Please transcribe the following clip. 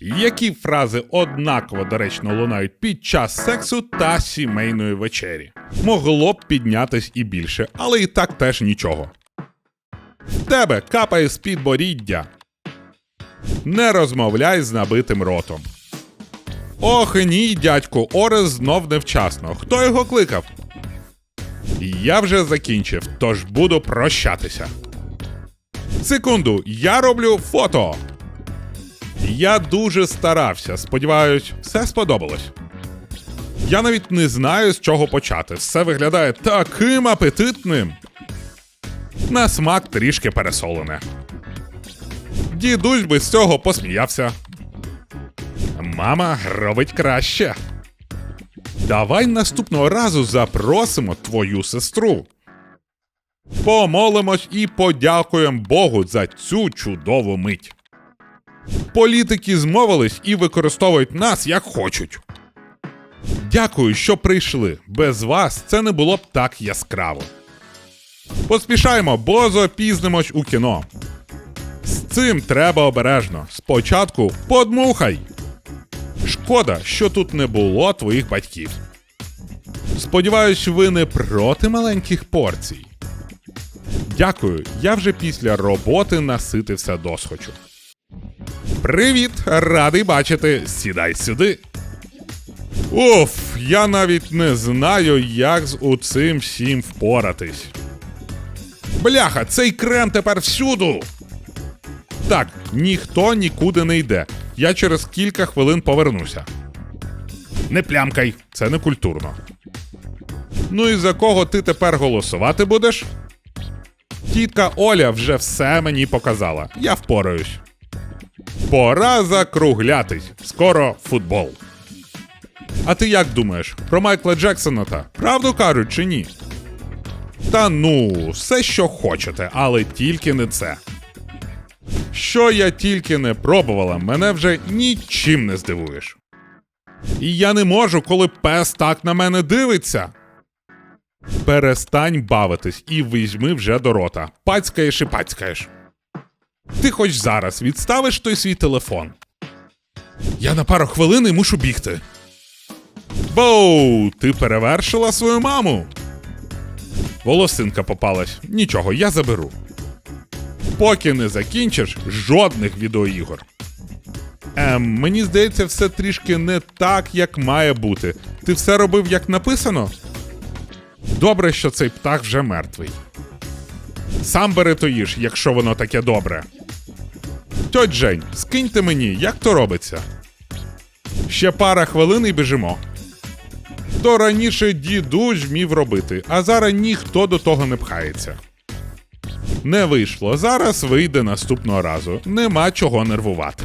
Які фрази однаково доречно лунають під час сексу та сімейної вечері? Могло б піднятись і більше, але і так теж нічого. В тебе капає з підборіддя. Не розмовляй з набитим ротом. Ох ні, дядьку, Орес знов невчасно. Хто його кликав? Я вже закінчив, тож буду прощатися. Секунду, я роблю фото. Я дуже старався. Сподіваюсь, все сподобалось. Я навіть не знаю, з чого почати. Все виглядає таким апетитним. На смак трішки пересолене. Дідусь би з цього посміявся. Мама робить краще. Давай наступного разу запросимо твою сестру. Помолимось і подякуємо Богу за цю чудову мить. Політики змовились і використовують нас як хочуть. Дякую, що прийшли. Без вас це не було б так яскраво. Поспішаємо, бо запізнимось у кіно. З цим треба обережно. Спочатку подмухай. Шкода, що тут не було твоїх батьків. Сподіваюсь, ви не проти маленьких порцій. Дякую, я вже після роботи наситився досхочу. Привіт, радий бачити. Сідай сюди. Уф, я навіть не знаю, як з оцим всім впоратись. Бляха, цей крем тепер всюду. Так, ніхто нікуди не йде. Я через кілька хвилин повернуся. Не плямкай, це не культурно. Ну і за кого ти тепер голосувати будеш? Тітка Оля вже все мені показала. Я впораюсь. Пора закруглятись. Скоро футбол. А ти як думаєш про Майкла Джексона та правду кажуть чи ні? Та ну, все, що хочете, але тільки не це. Що я тільки не пробувала, мене вже нічим не здивуєш. І я не можу, коли пес так на мене дивиться. Перестань бавитись і візьми вже до рота. Пацькаєш і пацькаєш. Ти хоч зараз відставиш той свій телефон. Я на пару хвилин і мушу бігти. Боу, ти перевершила свою маму. Волосинка попалась. Нічого, я заберу. Поки не закінчиш жодних відеоігор. Ем, мені здається, все трішки не так, як має бути. Ти все робив як написано? Добре, що цей птах вже мертвий. Сам бери то їж, якщо воно таке добре. Тьоть Жень, скиньте мені, як то робиться. Ще пара хвилин і біжимо. То раніше дідусь вмів робити, а зараз ніхто до того не пхається. Не вийшло. Зараз вийде наступного разу. Нема чого нервувати.